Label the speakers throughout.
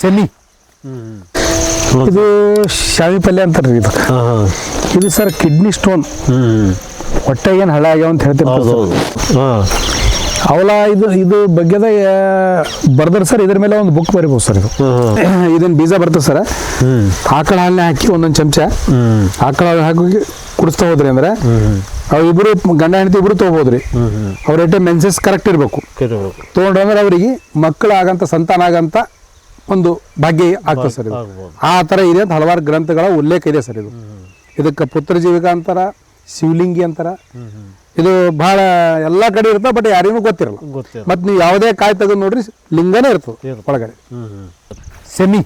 Speaker 1: Semi. ಇದು ಶಾವಿ ಪಲ್ಯ ಅಂತಾರೆ ಇದು. ಇದು ಸರ್ ಕಿಡ್ನಿ ಸ್ಟೋನ್. ಹೊಟ್ಟೆ ಏನು ಹಳ ಆಗ್ಯಾವ ಅಂತ
Speaker 2: ಹೇಳ್ತೀವಿ
Speaker 1: ಅವಲ ಇದು ಇದು ಬಗ್ಗೆದ ಬರ್ದ್ರೆ ಸರ್ ಇದ್ರ ಮೇಲೆ ಒಂದು ಬುಕ್ ಬರಿಬೋದು ಸರ್ ಇದು.
Speaker 2: ಇದನ್
Speaker 1: ಇದನ್ನ ಬೀಜ ಬರ್ತದೆ ಸರ್. ಆಕಳ ಹಾಲನ್ನ ಹಾಕಿ ಒಂದೊಂದು ಚಮಚ. ಆಕಳ ಹಾಲು ಹಾಕಿ ಕುಡಿಸ್ತಾ ಹೋದ್ರಿ ಅಂದ್ರೆ ಅವ್ರಿಬ್ರು ಗಂಡ ಹೆಂಡತಿ ಇಬ್ರು ತೊಗೋಬೋದ್ರಿ. ಅವ್ರ ರೇಟೆ ಮೆನ್ಸಸ್ ಕರೆಕ್ಟ್ ಇರಬೇಕು. ತೊಗೊಂಡ್ರೆ ಅವರಿಗೆ ಮಕ್ಕಳು ಆಗಂತ ಸಂತಾನ ಆಗಂತ ಒಂದು ಭಾಗ್ಯ ಆಗ್ತದೆ ಸರ್ ಇದು. ಆ ಥರ ಇದೆ ಅಂತ ಹಲವಾರು ಗ್ರಂಥಗಳ ಉಲ್ಲೇಖ ಇದೆ ಸರ್ ಇದು. ಇದಕ್ಕೆ ಪುತ್ರ ಜೀವಿಕ ಅಂತಾರ ಶಿವಲಿಂಗಿ ಅಂತಾರ ಇದು ಬಹಳ ಎಲ್ಲ ಕಡೆ ಇರ್ತಾವ ಬಟ್ ಯಾರಿಗೂ ಗೊತ್ತಿರಲ್ಲ.
Speaker 2: ಗೊತ್ತಿಲ್ಲ
Speaker 1: ಮತ್ತು ನೀವು ಯಾವುದೇ ಕಾಯಿ ತೆಗೆದು ನೋಡ್ರಿ ಲಿಂಗನೇ ಇರ್ತದೆ. ಒಳಗಡೆ.
Speaker 2: ಸೆಮಿ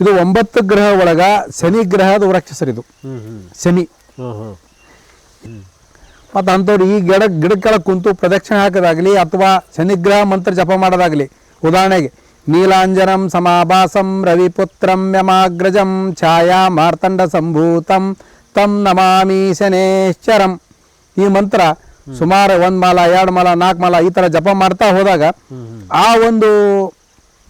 Speaker 1: ಇದು ಒಂಬತ್ತು ಗ್ರಹ ಒಳಗ ಶನಿ ಗ್ರಹದ ವೃಕ್ಷ ಸರ್ ಇದು ಶನಿ. ಮತ್ತು ಅಂಥವ್ರು ಈ ಗಿಡ ಗಿಡಕ್ಕೆಳ ಕುಂತು ಪ್ರದಕ್ಷಿಣೆ ಹಾಕೋದಾಗಲಿ ಅಥವಾ ಶನಿಗ್ರಹ ಮಂತ್ರ ಜಪ ಮಾಡೋದಾಗಲಿ ಉದಾಹರಣೆಗೆ ನೀಲಾಂಜನಂ ಸಮಾಭಾಸಂ ರವಿಪುತ್ರಂ ಯಮಾಗ್ರಜಂ ಛಾಯಾ ಮಾರ್ತಂಡ ಸಂಭೂತಂ ತಂ ನಮಾಮಿ ಶನೇಶ್ಚರಂ ಈ ಮಂತ್ರ ಸುಮಾರು ಒಂದು ಮಾಲ ಎರಡು ಮಾಲ ನಾಲ್ಕು ಮಾಲ ಈ ಥರ ಜಪ ಮಾಡ್ತಾ ಹೋದಾಗ ಆ ಒಂದು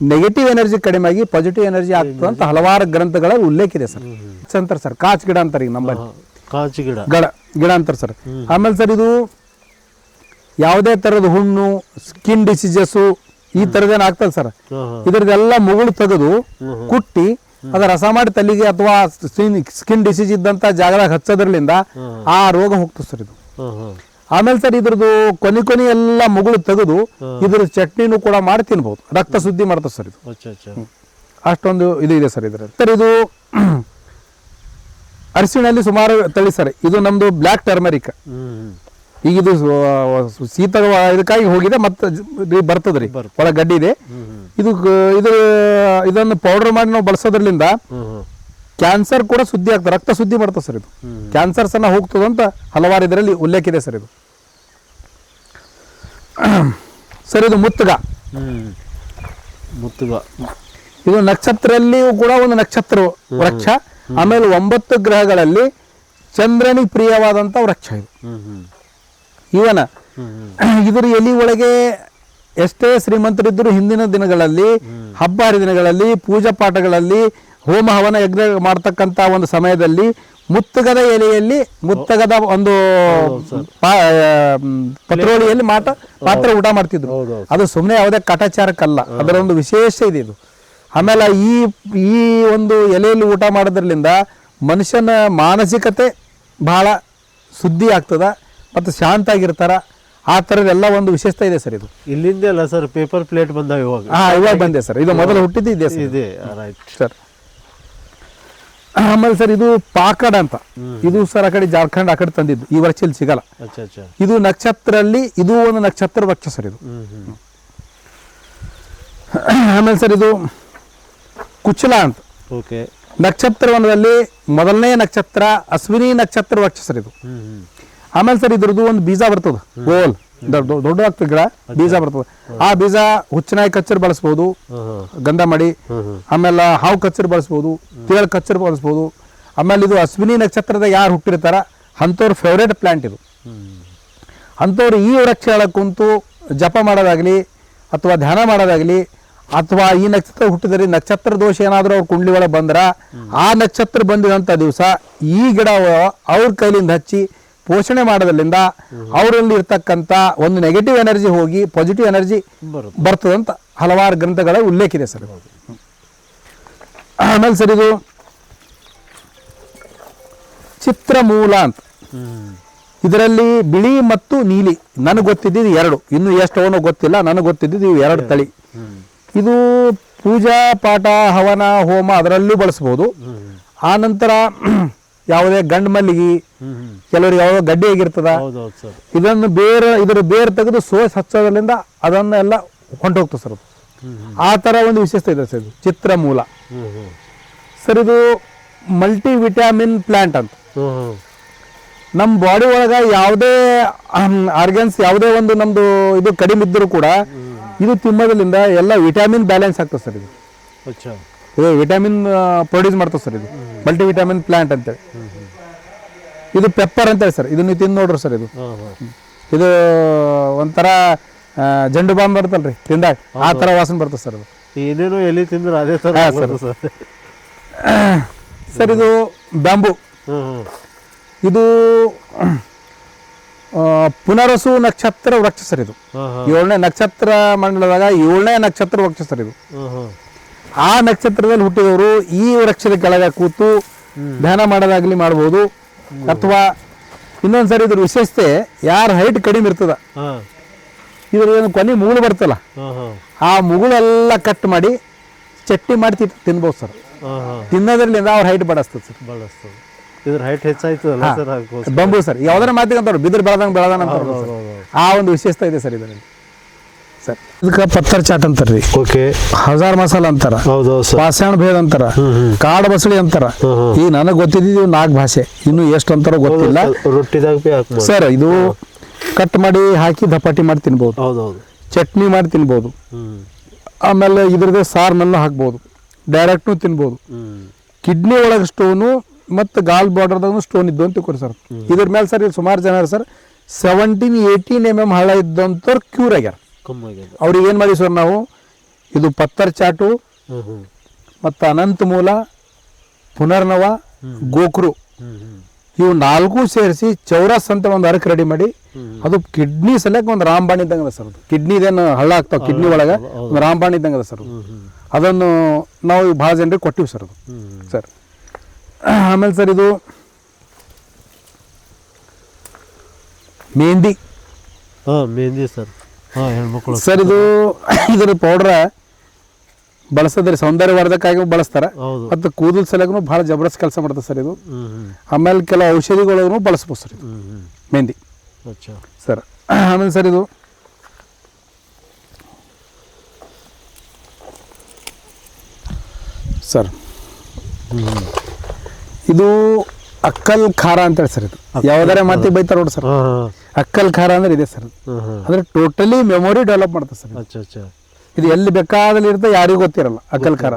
Speaker 1: ನೆಗೆಟಿವ್ ಎನರ್ಜಿ ಕಡಿಮೆ ಆಗಿ ಪಾಸಿಟಿವ್ ಎನರ್ಜಿ ಆಗ್ತದೆ ಅಂತ ಹಲವಾರು ಗ್ರಂಥಗಳಲ್ಲಿ ಉಲ್ಲೇಖ ಇದೆ ಸರ್. ಅಂತಾರೆ ಸರ್ ಕಾಚ್ ಗಿಡ ಅಂತಾರೆ ಈಗ ನಮ್ಮಲ್ಲಿ
Speaker 2: ಕಾಚಿ ಗಿಡ.
Speaker 1: ಗಡ ಗಿಡ ಅಂತಾರೆ ಸರ್. ಆಮೇಲೆ ಸರ್ ಇದು ಯಾವುದೇ ಥರದ ಹುಣ್ಣು ಸ್ಕಿನ್ ಡಿಸೀಸಸ್ಸು ಈ ಥರದ್ದೇನು ಆಗ್ತದೆ ಸರ್. ಇದರದೆಲ್ಲ ಮುಗುಳು ತೆಗೆದು ಕುಟ್ಟಿ ಅದ ರಸ ಮಾಡಿ ತಲೆಗೆ ಅಥವಾ ಸ್ಕಿನ್ ಡಿಸೀಸ್ ಇದ್ದಂತ ಜಾಗದಾಗ ಹಚ್ಚೋದ್ರಲಿಂದ ಆ ರೋಗ ಹೋಗ್ತದೆ ಸರ್ ಇದು. ಆಮೇಲೆ ಸರ್ ಇದ್ರದ್ದು ಕೊನೆ ಕೊನೆ ಎಲ್ಲ ಮುಗುಳು ತೆಗೆದು ಇದ್ರ ಚಟ್ನಿನೂ ಕೂಡ ಮಾಡಿ ತಿನ್ಬಹುದು ರಕ್ತ ಶುದ್ಧಿ ಮಾಡ್ತದೆ ಸರ್ ಇದು. ಅಷ್ಟೊಂದು ಇದು ಇದೆ ಸರ್ ಇದರಲ್ಲಿ. ಸರ್ ಇದು ಅರಿಶಿಣಲ್ಲಿ ಸುಮಾರು ತಳಿ ಸರ್. ಇದು ನಮ್ದು ಬ್ಲ್ಯಾಕ್ ಟರ್ಮರಿಕ್. ಈಗ ಇದು ಶೀತ ಇದಕ್ಕಾಗಿ ಹೋಗಿದೆ ಮತ್ತೆ ಬರ್ತದ್ರಿ
Speaker 2: ಬರ್ತದೆ.
Speaker 1: ಒಳ ಗಡ್ಡಿ ಇದೆ. ಇದು ಇದು ಇದನ್ನು ಪೌಡರ್ ಮಾಡಿ ನಾವು ಬಳಸೋದ್ರಲಿಂದ
Speaker 2: ಹ್ಞೂ
Speaker 1: ಕ್ಯಾನ್ಸರ್ ಕೂಡ ಸುದ್ದಿ ಆಗ್ತದೆ. ರಕ್ತ ಶುದ್ಧಿ ಮಾಡ್ತದೆ ಸರ್ ಇದು.
Speaker 2: ಕ್ಯಾನ್ಸರ್ಸನ್ನ
Speaker 1: ಕ್ಯಾನ್ಸರ್ ಸಹ ಹೋಗ್ತದೆ ಅಂತ ಹಲವಾರು ಇದರಲ್ಲಿ ಉಲ್ಲೇಖ ಇದೆ ಸರ್ ಇದು. ಸರ್ ಇದು ಮುತ್ತುಗ.
Speaker 2: ಮುತ್ತುಗ.
Speaker 1: ಇದು ನಕ್ಷತ್ರಲ್ಲಿಯೂ ಕೂಡ ಒಂದು ನಕ್ಷತ್ರ ವೃಕ್ಷ. ಆಮೇಲೆ ಒಂಬತ್ತು ಗ್ರಹಗಳಲ್ಲಿ ಚಂದ್ರನಿಗೆ ಪ್ರಿಯವಾದಂಥ ವೃಕ್ಷ ಇದು. ಇವನ ಇದರ ಎಲಿ ಒಳಗೆ ಎಷ್ಟೇ ಶ್ರೀಮಂತರಿದ್ದರೂ ಹಿಂದಿನ ದಿನಗಳಲ್ಲಿ ಹಬ್ಬ ಹರಿದಿನಗಳಲ್ಲಿ ಪೂಜಾ ಪಾಠಗಳಲ್ಲಿ ಹೋಮ ಹವನ ಯಜ್ಞ ಮಾಡ್ತಕ್ಕಂಥ ಒಂದು ಸಮಯದಲ್ಲಿ ಮುತ್ತಗದ ಎಲೆಯಲ್ಲಿ ಮುತ್ತಗದ ಒಂದು ಪತ್ರೋಳಿಯಲ್ಲಿ ಮಾಟ ಪಾತ್ರ ಊಟ ಮಾಡ್ತಿದ್ರು. ಅದು ಸುಮ್ಮನೆ ಯಾವುದೇ ಕಟಾಚಾರಕ್ಕಲ್ಲ. ಅದರ ಒಂದು ವಿಶೇಷ ಇದೆ ಇದು. ಆಮೇಲೆ ಈ ಈ ಒಂದು ಎಲೆಯಲ್ಲಿ ಊಟ ಮಾಡೋದ್ರಲ್ಲಿಂದ ಮನುಷ್ಯನ ಮಾನಸಿಕತೆ ಬಹಳ ಶುದ್ಧಿ ಆಗ್ತದ ಮತ್ತು ಶಾಂತ ಆಗಿರ್ತಾರ. ಆ ಥರದ್ದೆಲ್ಲ ಒಂದು ವಿಶೇಷತೆ ಇದೆ ಸರ್ ಇದು.
Speaker 2: ಇಲ್ಲಿಂದ ಅಲ್ಲ ಸರ್ ಪೇಪರ್ ಪ್ಲೇಟ್ ಬಂದ ಇವಾಗ.
Speaker 1: ಹಾಂ ಇವಾಗ ಬಂದೆ ಸರ್. ಇದು ಮೊದಲು ಹುಟ್ಟಿದ್ದು ಇದೆ ಸರ್.
Speaker 2: ಇದೆ ರೈಟ್
Speaker 1: ಸರ್. ಆಮೇಲೆ ಸರ್ ಇದು ಪಾಕಡ್ ಅಂತ. ಇದು ಸರ್ ಆ ಕಡೆ ಜಾರ್ಖಂಡ್ ಆ ಕಡೆ ತಂದಿದ್ದು. ಈ ವರ್ಷ ಇಲ್ಲಿ ಸಿಗಲ್ಲ.
Speaker 2: ಇದು ನಕ್ಷತ್ರ
Speaker 1: ಇದು ನಕ್ಷತ್ರಲ್ಲಿ ಇದು ಒಂದು ನಕ್ಷತ್ರ ವಕ್ಷ ಸರ್ ಇದು. ಆಮೇಲೆ ಸರ್ ಇದು ಕುಚಲ ಅಂತ.
Speaker 2: ಓಕೆ.
Speaker 1: ನಕ್ಷತ್ರವನದಲ್ಲಿ ಮೊದಲನೇ ನಕ್ಷತ್ರ ಅಶ್ವಿನಿ ನಕ್ಷತ್ರ ವಕ್ಷ ಸರ್ ಇದು. ಆಮೇಲೆ ಸರ್ ಇದ್ರದ್ದು ಒಂದು ಬೀಜ ಬರ್ತದೆ ಗೋಲ್. ದೊಡ್ಡ ದೊಡ್ಡ ಆಗ್ತದೆ ಗಿಡ ಬೀಜ ಬರ್ತದೆ. ಆ ಬೀಜ ಹುಚ್ಚನಾಯಿ ಕಚ್ಚರ್ ಬಳಸ್ಬೋದು ಗಂಧ ಮಾಡಿ ಆಮೇಲೆ ಹಾವು ಕಚ್ಚರ್ ಬಳಸ್ಬೋದು ತೇಳ್ ಕಚ್ಚರ್ ಬಳಸ್ಬೋದು. ಆಮೇಲೆ ಇದು ಅಶ್ವಿನಿ ನಕ್ಷತ್ರದ ಯಾರು ಹುಟ್ಟಿರ್ತಾರ ಅಂಥವ್ರ ಫೇವ್ರೇಟ್ ಪ್ಲಾಂಟ್ ಇದು. ಅಂಥವ್ರು ಈ ವೃಕ್ಷ ಕುಂತು ಜಪ ಮಾಡೋದಾಗಲಿ ಅಥವಾ ಧ್ಯಾನ ಮಾಡೋದಾಗಲಿ ಅಥವಾ ಈ ನಕ್ಷತ್ರ ಹುಟ್ಟಿದ್ರೆ ನಕ್ಷತ್ರ ದೋಷ ಏನಾದರೂ ಅವ್ರ ಕುಂಡ್ಲಿ ಒಳಗೆ ಬಂದ್ರೆ ಆ ನಕ್ಷತ್ರ ಬಂದಿದಂಥ ದಿವಸ ಈ ಗಿಡ ಅವ್ರ ಕೈಲಿಂದ ಹಚ್ಚಿ ಪೋಷಣೆ ಮಾಡೋದ್ರಿಂದ ಅವರಲ್ಲಿ ಇರ್ತಕ್ಕಂಥ ಒಂದು ನೆಗೆಟಿವ್ ಎನರ್ಜಿ ಹೋಗಿ ಪಾಸಿಟಿವ್ ಎನರ್ಜಿ ಬರ್ತದಂತ ಹಲವಾರು ಗ್ರಂಥಗಳ ಉಲ್ಲೇಖ ಇದೆ ಸರ್. ಆಮೇಲೆ ಸರ್ ಇದು ಚಿತ್ರಮೂಲ ಅಂತ. ಇದರಲ್ಲಿ ಬಿಳಿ ಮತ್ತು ನೀಲಿ ನನಗೆ ಗೊತ್ತಿದ್ದಿದ್ದು ಎರಡು. ಇನ್ನು ಎಷ್ಟು ಅವನೋ ಗೊತ್ತಿಲ್ಲ ನನಗೆ ಗೊತ್ತಿದ್ದಿದ್ದು ಇವು ಎರಡು ತಳಿ. ಇದು ಪೂಜಾ ಪಾಠ ಹವನ ಹೋಮ ಅದರಲ್ಲೂ ಬಳಸ್ಬೋದು. ಆ ನಂತರ ಯಾವುದೇ ಗಂಡು ಮಲ್ಲಿಗೆ ಕೆಲವರಿಗೆ ಯಾವುದೋ ಗಡ್ಡಿ ಆಗಿರ್ತದ ಇದನ್ನು ಬೇರೆ ಇದರ ಬೇರೆ ತೆಗೆದು ಸೋಸ್ ಹಚ್ಚೋದ್ರಿಂದ ಅದನ್ನೆಲ್ಲ ಹೊಂಟೋಗ್ತದೆ ಸರ್ ಅದು. ಆ ಥರ ಒಂದು ವಿಶೇಷತೆ ಇದೆ ಸರ್ ಇದು
Speaker 2: ಚಿತ್ರ ಮೂಲ
Speaker 1: ಸರ್ ಇದು ಮಲ್ಟಿ ವಿಟಾಮಿನ್ ಪ್ಲಾಂಟ್ ಅಂತ. ನಮ್ಮ ಬಾಡಿ ಒಳಗೆ ಯಾವುದೇ ಆರ್ಗನ್ಸ್ ಯಾವುದೇ ಒಂದು ನಮ್ಮದು ಇದು ಕಡಿಮೆ ಇದ್ದರೂ ಕೂಡ ಇದು ತಿನ್ನೋದ್ರಿಂದ ಎಲ್ಲ ವಿಟಾಮಿನ್ ಬ್ಯಾಲೆನ್ಸ್ ಆಗ್ತದೆ ಸರ್ ಇದು.
Speaker 2: ಅಚ್ಚಾ.
Speaker 1: ಇದು ವಿಟಮಿನ್ ಪ್ರೊಡ್ಯೂಸ್ ಮಾಡ್ತದೆ ಸರ್ ಇದು. ಮಲ್ಟಿ ವಿಟಮಿನ್ ಪ್ಲಾಂಟ್ ಅಂತೇಳಿ. ಇದು ಪೆಪ್ಪರ್ ಅಂತೇಳಿ ಸರ್ ಇದು ತಿಂದು ನೋಡ್ರಿ ಸರ್ ಇದು. ಇದು ಒಂಥರ ಜಂಡು ಬಾಂಬ್ ಬರ್ತಲ್ರಿ ತಿಂದಾಗ. ಆ ಥರ ವಾಸನೆ ಬರ್ತದೆ ಸರ್ ಅದು.
Speaker 2: ಏನೇನು ಎಲ್ಲಿ ತಿಂದ್ರೆ ಅದೇ ಥರ ಸರ್.
Speaker 1: ಸರ್ ಇದು ಬ್ಯಾಂಬು ಇದು ಪುನರಸು ನಕ್ಷತ್ರ ವೃಕ್ಷ ಸರ್ ಇದು. ಏಳನೇ ನಕ್ಷತ್ರ ಮಂಡಲದಾಗ ಏಳನೇ ನಕ್ಷತ್ರ ವೃಕ್ಷ ಸರ್ ಇದು. ಆ ನಕ್ಷತ್ರದಲ್ಲಿ ಹುಟ್ಟಿದವರು ಈ ವೃಕ್ಷದ ಕೆಳಗೆ ಕೂತು ಧ್ಯಾನ ಮಾಡೋದಾಗ್ಲಿ ಮಾಡ್ಬೋದು. ಅಥವಾ ಇನ್ನೊಂದು ಸರಿ ಇದ್ರ ವಿಶೇಷತೆ ಯಾರ ಹೈಟ್ ಕಡಿಮೆ ಇರ್ತದ? ಇದ್ರ ಏನು ಕೊನೆ ಮುಗುಳು ಬರ್ತಲ್ಲ? ಆ ಮುಗುಳೆಲ್ಲ ಕಟ್ ಮಾಡಿ ಚಟ್ನಿ ಮಾಡಿ ತಿನ್ಬೋದು ಸರ್. ತಿನ್ನೋದ್ರಲ್ಲಿಂದ ಅವ್ರ ಹೈಟ್ ಬಡಸ್ತದೆ ಸರ್.
Speaker 2: ಇದ್ರ ಹೈಟ್ ಹೆಚ್ಚಾಯ್ತು
Speaker 1: ಬಂಬು ಸರ್ ಯಾವ್ದಾರ ಮಾತಿಗೆ ಅಂತಾರೆ ಬಿದಿರು ಬೆಳೆದಂಗೆ ಬೆಳೆದಂಗೆ ಅಂತಾರೆ ಆ ಒಂದು ವಿಶೇಷತೆ ಇದೆ ಸರ್ ಇದರಲ್ಲಿ. ಸರ್. ಇದಕ್ಕೆ ಪತ್ತರ್ ಚಾಟ್ ಅಂತಾರ್ರಿ.
Speaker 2: ಓಕೆ.
Speaker 1: ಹಜಾರ್ ಮಸಾಲ ಅಂತಾರ.
Speaker 2: ಹೌದು ಸರ್.
Speaker 1: ಪಾಷಾಣ ಭೇದ ಅಂತಾರ. ಕಾಡು ಬಸಳಿ ಅಂತಾರ.
Speaker 2: ಹ್ಮ್.
Speaker 1: ನನಗೆ ಗೊತ್ತಿದ್ದು ನಾಲ್ಕು ಭಾಷೆ. ಇನ್ನು ಎಷ್ಟು ಅಂತಾರೋ ಗೊತ್ತಿಲ್ಲ.
Speaker 2: ರೊಟ್ಟಿದಾಗ
Speaker 1: ಸರ್ ಇದು ಕಟ್ ಮಾಡಿ ಹಾಕಿ ದಪಾಟಿ ಮಾಡಿ ತಿನ್ಬೋದು.
Speaker 2: ಹೌದು ಹೌದು.
Speaker 1: ಚಟ್ನಿ ಮಾಡಿ ತಿನ್ಬೋದು. ಆಮೇಲೆ ಇದ್ರದ್ದೇ ಸಾರ್ನಲ್ಲೂ ಹಾಕ್ಬೋದು. ಡೈರೆಕ್ಟ್ನು ತಿನ್ಬೋದು. ಕಿಡ್ನಿ ಒಳಗೆ ಸ್ಟೋನು ಮತ್ತು ಗಾಲ್ ಬಾರ್ಡರ್ದಾಗ ಸ್ಟೋನ್ ಇದ್ದು ಅಂತ ತಿಳ್ಕೊರಿ ಸರ್ ಇದ್ರ ಮೇಲೆ ಸರ್ ಇಲ್ಲಿ ಸುಮಾರು ಜನ sir. Seventeen eighteen M M ಹಳ್ಳ ಇದ್ದಂಥವ್ರು ಕ್ಯೂರ್ ಆಗ್ಯಾರ. ಅವ್ರಿಗೆ ಏನು ಮಾಡಿ ಸರ್ ನಾವು? ಇದು ಪತ್ತರ್ ಚಾಟು ಮತ್ತು ಅನಂತ ಮೂಲ ಪುನರ್ನವ ಗೋಕ್ರು. ಇವು ನಾಲ್ಕು ಸೇರಿಸಿ ಚೌರಸ್ ಅಂತ ಒಂದು ಅರಕ್ ರೆಡಿ ಮಾಡಿ ಅದು ಕಿಡ್ನಿ ಸಲಕ್ಕೆ ಒಂದು ರಾಂಬಾಣಿ ಇದ್ದಂಗ ಸರ್ ಅದು. ಕಿಡ್ನಿ ಇದೇನು ಹಳ್ಳ ಆಗ್ತಾವ ಕಿಡ್ನಿ ಒಳಗೆ. ಒಂದು ರಾಂಬಾಣಿ ಇದ್ದಂಗದ ಸರ್ ಅದನ್ನು ನಾವು ಭಾಳ ಜನರಿಗೆ ಕೊಟ್ಟಿವಿ ಸರ್ ಅದು. ಸರ್. ಆಮೇಲೆ ಸರ್ ಇದು ಮೆಹಂದಿ.
Speaker 2: ಹಾಂ ಮೆಹಂದಿ ಸರ್. ಹೆಣ್ಮಕ್ಳು
Speaker 1: ಸರ್ ಇದು ಇದರ ಪೌಡ್ರ ಬಳಸದ್ರಿ ಸೌಂದರ್ಯವರ್ಧಕ್ಕಾಗಿ ಬಳಸ್ತಾರ. ಮತ್ತು ಕೂದಲು ಸಲಗೂ ಭಾಳ ಜಬರ್ದಸ್ತ್ ಕೆಲಸ ಮಾಡ್ತದೆ ಸರ್ ಇದು. ಆಮೇಲೆ ಕೆಲವು ಔಷಧಿಗಳಿಗೂ ಬಳಸ್ಬೋದು ಸರ್ ಇದು. ಮೆಹಂದಿ. ಸರ್ ಆಮೇಲೆ ಸರ್ ಇದು. ಸರ್ ಇದು ಅಕ್ಕಲ್ ಖಾರ ಅಂತೇಳಿ ಸರ್ ಇದು. ಯಾವ್ದಾರ ಮತ್ತೆ ಬೈತಾರ ನೋಡಿ ಸರ್. ಅಕ್ಕಲ್ ಖಾರ ಅಂದ್ರೆ ಇದೆ ಸರ್. ಅಂದ್ರೆ ಟೋಟಲಿ ಮೆಮೊರಿ ಡೆವಲಪ್ ಮಾಡ್ತದೆ ಸರ್ ಇದು. ಎಲ್ಲಿ ಬೇಕಾದಲ್ಲಿ ಇರುತ್ತೆ ಯಾರಿಗೂ ಗೊತ್ತಿರಲ್ಲ ಅಕ್ಕಲ್ ಖಾರ.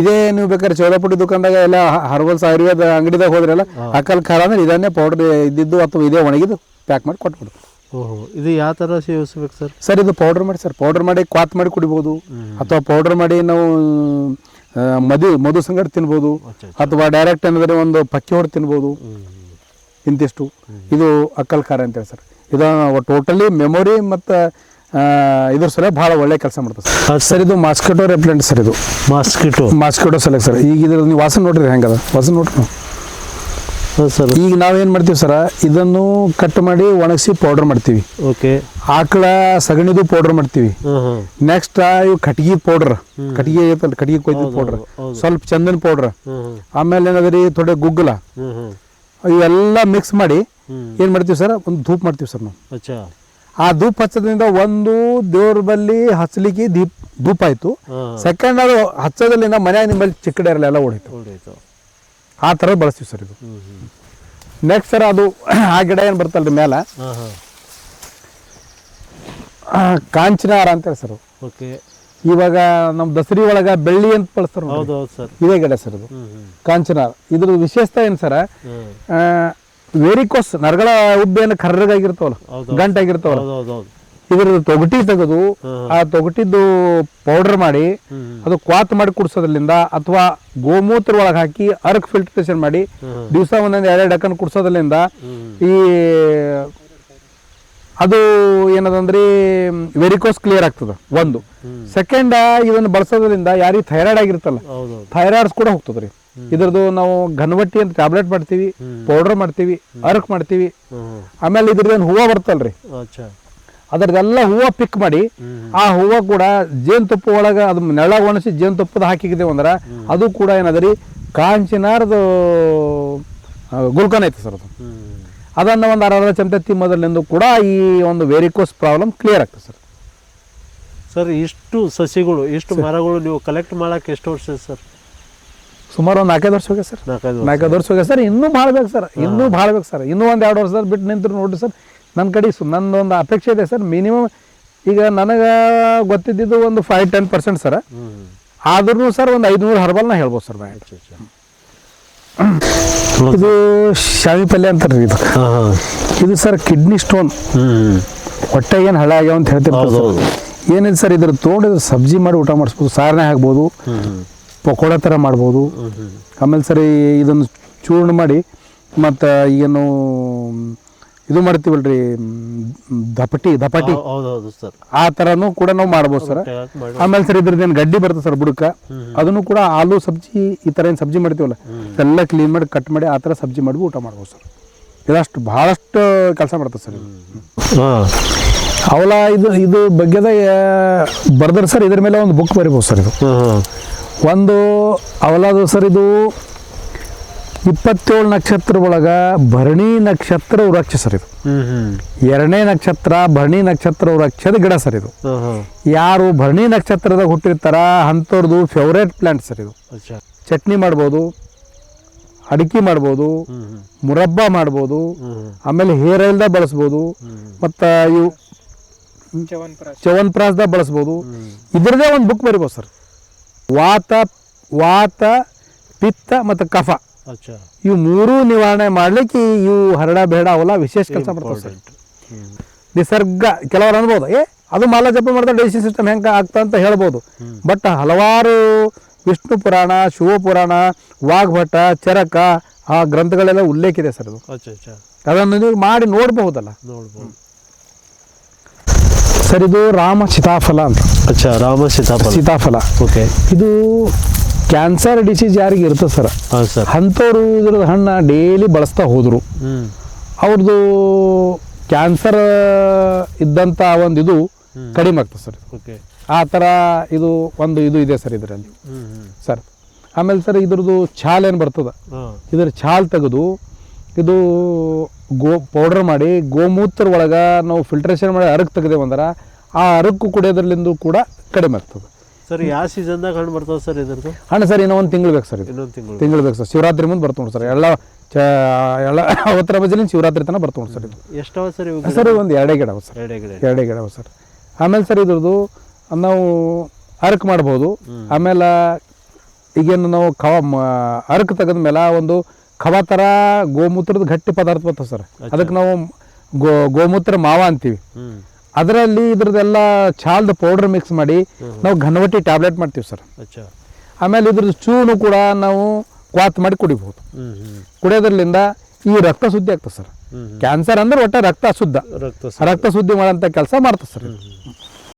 Speaker 1: ಇದೇ ನೀವು ಬೇಕಾದ್ರೆ ಚೌಡಪುಡಿ ದುಕಾನ್ದಾಗ ಎಲ್ಲ ಹರ್ಬಲ್ಸ್ ಆಯುರ್ವೇದ ಅಂಗಡಿದಾಗ ಹೋದ್ರಲ್ಲ ಅಕ್ಕಲ್ ಖಾರ ಅಂದ್ರೆ ಇದನ್ನೇ ಪೌಡರ್ ಇದ್ದಿದ್ದು ಅಥವಾ ಇದೇ ಒಣಗಿದ್ದು ಪ್ಯಾಕ್ ಮಾಡಿ ಕೊಟ್ಬಿಡುತ್ತೆ
Speaker 2: ಓಹೋ ಇದು ಯಾವ ಥರ ಸೇವಿಸ್ಬೇಕು ಸರ್?
Speaker 1: ಸರ್ ಇದು ಪೌಡರ್ ಮಾಡಿ ಸರ್. ಪೌಡರ್ ಮಾಡಿ ಕ್ವಾತ್ ಮಾಡಿ ಕುಡಿಬೋದು ಅಥವಾ ಪೌಡರ್ ಮಾಡಿ ನಾವು ಮದು ಮಧು ಸಂಗಡ ತಿನ್ಬೋದು. ಅಥವಾ ಡೈರೆಕ್ಟ್ ಏನಂದ್ರೆ ಒಂದು ಪಕ್ಕಿ ಹೊಡೆದು ತಿನ್ಬೋದು. ಇಂತಿಷ್ಟು. ಇದು ಅಕ್ಕಲ್ ಖಾರ ಅಂತೇಳಿ ಸರ್. ಇದು ಟೋಟಲಿ ಮೆಮೊರಿ ಮತ್ತು ಇದ್ರ ಸಲ ಭಾಳ ಒಳ್ಳೆ ಕೆಲಸ ಮಾಡ್ತದೆ ಸರ್. ಸರ್. ಇದು ಮಾಸ್ಕಿಟೋ ರೆಪ್ಲೆಂಟ್ ಸರ್ ಇದು.
Speaker 2: ಮಾಸ್ಕಿಟೋ
Speaker 1: ಮಾಸ್ಕಿಟೋ ಸಲ ಸರ್. ಈಗ ಇದ್ರ ನೀವು ವಾಸನೆ ನೋಡ್ರಿ ಹೆಂಗದ? ವಾಸನೆ ನೋಡ್ರಿ.
Speaker 2: ಸರ್.
Speaker 1: ಈಗ ನಾವೇನು ಮಾಡ್ತೀವಿ ಸರ ಇದನ್ನು ಕಟ್ ಮಾಡಿ ಒಣಗಿಸಿ ಪೌಡರ್ ಮಾಡ್ತೀವಿ.
Speaker 2: ಓಕೆ.
Speaker 1: ಆಕಳ ಸಗಣಿದು ಪೌಡರ್ ಮಾಡ್ತೀವಿ. ನೆಕ್ಸ್ಟ್ ಇವು ಕಟ್ಗಿ ಪೌಡರ್ ಕಟ್ಗಿ ಐತಲ್ಲ ಕಟ್ಗಿ ಕೊಯ್ದು ಪೌಡರ್ ಸ್ವಲ್ಪ ಚಂದನ್ ಪೌಡ್ರ್ ಆಮೇಲೆ ಏನದ್ರಿ ಥೋಡೆ ಗುಗ್ಗಲ. ಇವೆಲ್ಲ ಮಿಕ್ಸ್ ಮಾಡಿ ಏನು ಮಾಡ್ತೀವಿ ಸರ್ ಒಂದು ಧೂಪ್ ಮಾಡ್ತೀವಿ ಸರ್ ನಾವು. ಆ ಧೂಪ್ ಹಚ್ಚೋದ್ರಿಂದ ಒಂದು ದೇವ್ರ ಬಲ್ಲಿ ಹಚ್ಚಲಿಕ್ಕೆ ದೀಪ್ ಧೂಪ್ ಆಯಿತು. ಸೆಕೆಂಡ್ ಅದು ಹಚ್ಚೋದ್ರಿಂದ ಮನೆಯಾಗ ನಿಮ್ಮಲ್ಲಿ ಚಿಕ್ಕಡೆ ಇರಲ್ಲ ಎಲ್ಲ ಓಡಿತು ಆ ಥರ ಬಳಸ್ತೀವಿ ಸರ್ ಇದು. ನೆಕ್ಸ್ಟ್ ಸರ್ ಅದು ಆ ಗಿಡ ಏನು ಬರ್ತಲ್ರಿ ಮೇಲೆ? ಕಾಂಚನಾರ ಅಂತೇಳಿ ಸರ್
Speaker 2: ಓಕೆ.
Speaker 1: ಇವಾಗ ನಮ್ಮ ದಸರಿ ಒಳಗೆ ಬೆಳ್ಳಿ ಅಂತ ಬಳಸ್ತಾರೆ ಇದೇ ಗಿಡ ಸರ್ ಇದು ಕಾಂಚನಾರ. ಇದ್ರ ವಿಶೇಷತೆ ಏನು ಸರ್? ವೇರಿಕೋಸ್ ನರಗಳ ಉಬ್ಬೇನು ಕರ್ರಗಾಗಿರ್ತಾವಲ್ಲ
Speaker 2: ಹೌದು
Speaker 1: ಗಂಟಾಗಿರ್ತಾವಲ್ಲ.
Speaker 2: ಹೌದು
Speaker 1: ತೊಗಟಿ ತೆಗೆದು ಆ ತೊಗಟಿದ್ದು ಪೌಡರ್ ಮಾಡಿ ಅದು ಕ್ವಾತ್ ಮಾಡಿ ಕುಡ್ಸೋದ್ರಿಂದ ಅಥವಾ ಗೋಮೂತ್ರ ಒಳಗೆ ಹಾಕಿ ಅರ್ಕ್ ಫಿಲ್ಟ್ರೇಷನ್ ಮಾಡಿ ದಿವಸ ಒಂದೊಂದು ಎರಡು ಡಕ್ಕನ್ ಕುಡ್ಸೋದ್ರಿಂದ ಈ ಅದು ಏನದಂದ್ರೆ ವೆರಿಕೋಸ್ ಕ್ಲಿಯರ್ ಆಗ್ತದೆ ಒಂದು. ಸೆಕೆಂಡ್ ಇದನ್ನು ಬಳಸೋದ್ರಿಂದ ಯಾರಿಗೆ ಥೈರಾಯ್ಡ್ ಆಗಿರ್ತಲ್ಲ ಥೈರಾಯ್ಡ್ಸ್ ಕೂಡ ಹೋಗ್ತದ್ರಿ. ಇದ್ರದ್ದು ನಾವು ಘನವಟ್ಟಿ ಅಂತ ಟ್ಯಾಬ್ಲೆಟ್ ಮಾಡ್ತೀವಿ ಪೌಡರ್ ಮಾಡ್ತೀವಿ ಅರ್ಕ್ ಮಾಡ್ತೀವಿ. ಆಮೇಲೆ ಇದ್ರದ್ದು ಹೂವು ಬರ್ತಲ್ರಿ. ಅದರದೆಲ್ಲ ಹೂವು ಪಿಕ್ ಮಾಡಿ ಆ ಹೂವು ಕೂಡ ಜೇನುತುಪ್ಪ ಒಳಗೆ ಅದು ನೆಳ ಒಣಸಿ ಜೇನುತುಪ್ಪದ ಹಾಕಿದ್ದೇವೆ ಅಂದ್ರೆ ಅದು ಕೂಡ ಏನದ ರೀ? ಕಾಂಚಿನಾರದು ಗುಲ್ಕನ್ ಐತೆ ಸರ್ ಅದು. ಅದನ್ನು ಒಂದು ಅರ್ಧ ಚಮಚ ತಿಮ್ಮದ್ರಲ್ಲಿಂದು ಕೂಡ ಈ ಒಂದು ವೆರಿಕೋಸ್ ಪ್ರಾಬ್ಲಮ್ ಕ್ಲಿಯರ್ ಆಗ್ತದೆ ಸರ್.
Speaker 2: ಸರ್ ಇಷ್ಟು ಸಸಿಗಳು ಇಷ್ಟು ಮರಗಳು ನೀವು ಕಲೆಕ್ಟ್ ಮಾಡಕ್ಕೆ ಎಷ್ಟು ವರ್ಷ ಸರ್?
Speaker 1: ಸುಮಾರು ಒಂದು ನಾಲ್ಕೈದು ವರ್ಷ ಹೋಗ್ಯ ಸರ್.
Speaker 2: ನಾಲ್ಕೈದು ವರ್ಷ.
Speaker 1: ನಾಲ್ಕೈದು ವರ್ಷ ಹೋಗ್ಯ ಸರ್. ಇನ್ನೂ ಭಾಳ ಬೇಕು ಸರ್. ಇನ್ನೂ ಭಾಳ ಬೇಕು ಸರ್ ಇನ್ನೂ ಒಂದು ಎರಡು ವರ್ಷ ಬಿಟ್ಟು ನಿಂತರು ನೋಡಿರಿ ಸರ್. ನನ್ನ ಕಡೆ ಸು ನನ್ನೊಂದು ಅಪೇಕ್ಷೆ ಇದೆ ಸರ್. ಮಿನಿಮಮ್ ಈಗ ನನಗೆ ಗೊತ್ತಿದ್ದಿದ್ದು ಒಂದು ಫೈವ್ ಟೆನ್ ಪರ್ಸೆಂಟ್ ಸರ್. ಆದ್ರೂ ಸರ್ ಒಂದು ಐದುನೂರು ಹರ್ಬಲ್ನ ಹೇಳ್ಬೋದು ಸರ್
Speaker 2: ಅಚ್ಚಾ
Speaker 1: ಇದು ಶಾವಿ ಪಲ್ಯ ಅಂತಾರೆ ಇದು. ಇದು ಸರ್ ಕಿಡ್ನಿ ಸ್ಟೋನ್ ಹೊಟ್ಟೆ ಏನು ಹಳೆ ಆಗ್ಯಾವ ಅಂತ ಹೇಳ್ತಿರ್ಬೋದು
Speaker 2: ಏನಿದೆ
Speaker 1: ಸರ್. ಏನಿದೆ ಸರ್ ಇದ್ರ ಸಬ್ಜಿ ಮಾಡಿ ಊಟ ಮಾಡಿಸ್ಬೋದು ಸಾರನೆ ಹಾಕ್ಬೋದು ಪಕೋಡ ಥರ ಮಾಡ್ಬೋದು. ಆಮೇಲೆ ಸರಿ ಇದನ್ನು ಚೂರ್ಣ ಮಾಡಿ ಮತ್ತು ಏನು ಇದು ಮಾಡ್ತೀವಲ್ರಿ ದಪಟಿ ದಪಟಿ.
Speaker 2: ಹೌ- ಹೌದೌದು ಸರ್.
Speaker 1: ಆ ತರನು ಕೂಡ ನಾವು ಮಾಡ್ಬೋದು ಸರ್. ಆಮೇಲೆ ಸರ್ ಇದ್ರದ್ದೇನು ಗಡ್ಡಿ ಬರ್ತದೆ ಸರ್ ಬುಡಕ ಅದನ್ನು ಕೂಡ ಆಲೂ ಸಬ್ಜಿ ಈ ಥರ ಏನು ಸಬ್ಜಿ ಮಾಡ್ತೀವಲ್ಲ ಎಲ್ಲ ಕ್ಲೀನ್ ಮಾಡಿ ಕಟ್ ಮಾಡಿ ಆ ಥರ ಸಬ್ಜಿ ಮಾಡಿ ಊಟ ಮಾಡ್ಬೋದು ಸರ್. ಇದಷ್ಟು ಭಾಳಷ್ಟು ಕೆಲಸ ಮಾಡ್ತದೆ ಸರ್ ಅವಲ ಇದು ಇದು ಬಗ್ಗೆದ ಬರ್ದ್ರೆ ಸರ್ ಇದ್ರ ಮೇಲೆ ಒಂದು ಬುಕ್ ಬರಿಬೋದು ಸರ್ ಇದು. ಒಂದು ಅವಲಾದು ಸರ್ ಇದು ಇಪ್ಪತ್ತೇಳು ನಕ್ಷತ್ರ ಒಳಗೆ ಭರಣಿ ನಕ್ಷತ್ರ ವೃಕ್ಷ ಸರ್ ಇದು. ಎರಡನೇ ನಕ್ಷತ್ರ ಭರಣಿ ನಕ್ಷತ್ರ ವೃಕ್ಷದ ಗಿಡ ಸರ್ ಇದು.
Speaker 2: ಹಾಂ ಹಾಂ
Speaker 1: ಯಾರು ಭರಣಿ ನಕ್ಷತ್ರದಾಗ ಹುಟ್ಟಿರ್ತಾರ ಅಂಥವ್ರದ್ದು ಫೇವ್ರೇಟ್ ಪ್ಲಾಂಟ್ ಸರ್ ಇದು. ಚಟ್ನಿ ಮಾಡ್ಬೋದು ಅಡಿಕೆ ಮಾಡ್ಬೋದು ಮುರಬ್ಬ ಮಾಡ್ಬೋದು ಆಮೇಲೆ ಹೇರ್ ಆಯಿಲ್ದಾಗ ಬಳಸ್ಬೋದು ಮತ್ತು ಇವು ಚವನ್ಪ್ರಾಸ್ದಾಗ ಬಳಸ್ಬೋದು. ಇದ್ರದೇ ಒಂದು ಬುಕ್ ಬರಿಬೋದು ಸರ್. ವಾತ ವಾತ ಪಿತ್ತ ಮತ್ತು ಕಫ. ಇವು ಮೂರೂ ನಿವಾರಣೆ ಮಾಡ್ಲಿಕ್ಕೆ ಇವು ಹರಡ ಬೇಡ ಅವಲ್ಲ ವಿಶೇಷ ಕೆಲಸ ಸರ್. ನಿಸರ್ಗ ಕೆಲವರು ಅನ್ಬೋದು. ಏ ಅದು ಮಾಲ ಜಪ ಮಾಡಿದ್ರೆ ಡೈಜೆಷನ್ ಸಿಸ್ಟಮ್ ಹೆಂಗೆ ಆಗ್ತಾ ಅಂತ ಹೇಳ್ಬೋದು. ಬಟ್ ಹಲವಾರು ವಿಷ್ಣು ಪುರಾಣ ಶಿವಪುರಾಣ ವಾಗ್ಭಟ ಚರಕ ಆ ಗ್ರಂಥಗಳೆಲ್ಲ ಉಲ್ಲೇಖ ಇದೆ ಸರ್ ಅದು. ಅದನ್ನು ನೀವು ಮಾಡಿ ನೋಡಬಹುದಲ್ಲ.
Speaker 2: ನೋಡ್ಬೋದು.
Speaker 1: ಸರ್ ಇದು ರಾಮ ಸೀತಾಫಲ ಅಂತ.
Speaker 2: ಅಚ್ಚಾ ರಾಮ ಸೀತಾಫಲ.
Speaker 1: ಸೀತಾಫಲ.
Speaker 2: ಓಕೆ
Speaker 1: ಇದು ಕ್ಯಾನ್ಸರ್ ಡಿಸೀಸ್ ಯಾರಿಗೆ ಇರ್ತದೆ ಸರ್? ಅಂಥವ್ರು ಇದ್ರದ್ದು ಹಣ್ಣು ಡೈಲಿ ಬಳಸ್ತಾ ಹೋದರು. ಅವ್ರದ್ದು ಕ್ಯಾನ್ಸರ್ ಇದ್ದಂಥ ಒಂದು ಇದು ಕಡಿಮೆ ಆಗ್ತದೆ ಸರ್. ಆ ಥರ ಇದು ಒಂದು ಇದು ಇದೆ ಸರ್ ಇದರಲ್ಲಿ. ಸರ್ ಆಮೇಲೆ ಸರ್ ಇದ್ರದ್ದು ಛಾಲ್ ಏನು ಬರ್ತದೆ?
Speaker 2: ಇದ್ರ
Speaker 1: ಇದರ ಛಾಲ್ ತೆಗೆದು ಇದು ಗೋ ಪೌಡರ್ ಮಾಡಿ ಗೋಮೂತ್ರ ಒಳಗೆ ನಾವು ಫಿಲ್ಟ್ರೇಷನ್ ಮಾಡಿ ಅರಕು ತೆಗೆದೇವಂದ್ರೆ ಆ ಅರಕು ಕುಡಿಯೋದ್ರಲ್ಲಿಂದ ಕೂಡ ಕಡಿಮೆ ಆಗ್ತದೆ.
Speaker 2: ಸರ್ ಯಾವ ಸೀಸನ್ದಾಗ ಹಣ್ಣು ಬರ್ತಾವೆ ಸರ್ ಇದ್ರದ್ದು?
Speaker 1: ಹಣ್ಣು ಸರ್ ಇನ್ನೂ ಒಂದು ತಿಂಗಳು ಬೇಕು ಸರ್
Speaker 2: ಇನ್ನೊಂದು ತಿಂಗಳು
Speaker 1: ತಿಂಗಳು ಬೇಕು ಸರ್. ಶಿವರಾತ್ರಿ ಮುಂದೆ ಬರ್ತು ನೋಡಿ ಸರ್. ಎಲ್ಲ ಚ ಎಲ್ಲ ಅವತ್ತರ ಬಜಲಿನ ಶಿವರಾತ್ರಿ ತನಕ ಬರ್ತು ಸರ್ ಇದು.
Speaker 2: ಎಷ್ಟು ಸರ್ ಇವಾಗ
Speaker 1: ಸರ್ ಒಂದು ಎರಡೇ ಗಿಡ ಅವ ಸರ್.
Speaker 2: ಎರಡೇ ಗಿಡ
Speaker 1: ಎರಡೇ ಗಿಡ ಅವ ಸರ್. ಆಮೇಲೆ ಸರ್ ಇದ್ರದ್ದು ನಾವು ಅರಕ್ ಮಾಡ್ಬೋದು. ಆಮೇಲೆ ಈಗೇನು ನಾವು ಕವ ಅರ್ಕ್ ತೆಗೆದ ಮೇಲೆ ಒಂದು ಕವ ಥರ ಗೋಮೂತ್ರದ ಗಟ್ಟಿ ಪದಾರ್ಥ ಬರ್ತದೆ ಸರ್. ಅದಕ್ಕೆ ನಾವು ಗೋ ಗೋಮೂತ್ರ ಮಾವ ಅಂತೀವಿ. ಅದರಲ್ಲಿ ಇದ್ರದ್ದೆಲ್ಲ ಚಾಲ್ದ ಪೌಡರ್ ಮಿಕ್ಸ್ ಮಾಡಿ ನಾವು ಘನವಟ್ಟಿ ಟ್ಯಾಬ್ಲೆಟ್ ಮಾಡ್ತೀವಿ ಸರ್. ಆಮೇಲೆ ಇದ್ರದ್ದು ಚೂನು ಕೂಡ ನಾವು ಕ್ವಾತ್ ಮಾಡಿ
Speaker 2: ಕುಡಿಬಹುದು
Speaker 1: ಕುಡಿಯೋದ್ರಲ್ಲಿಂದ ಈ ರಕ್ತ ಶುದ್ಧಿ ಆಗ್ತದೆ ಸರ್. ಕ್ಯಾನ್ಸರ್ ಅಂದ್ರೆ ಒಟ್ಟ ರಕ್ತ ಶುದ್ಧ.
Speaker 2: ರಕ್ತ
Speaker 1: ಶುದ್ಧಿ. ಮಾಡೋಂಥ ಕೆಲಸ ಮಾಡ್ತದೆ ಸರ್.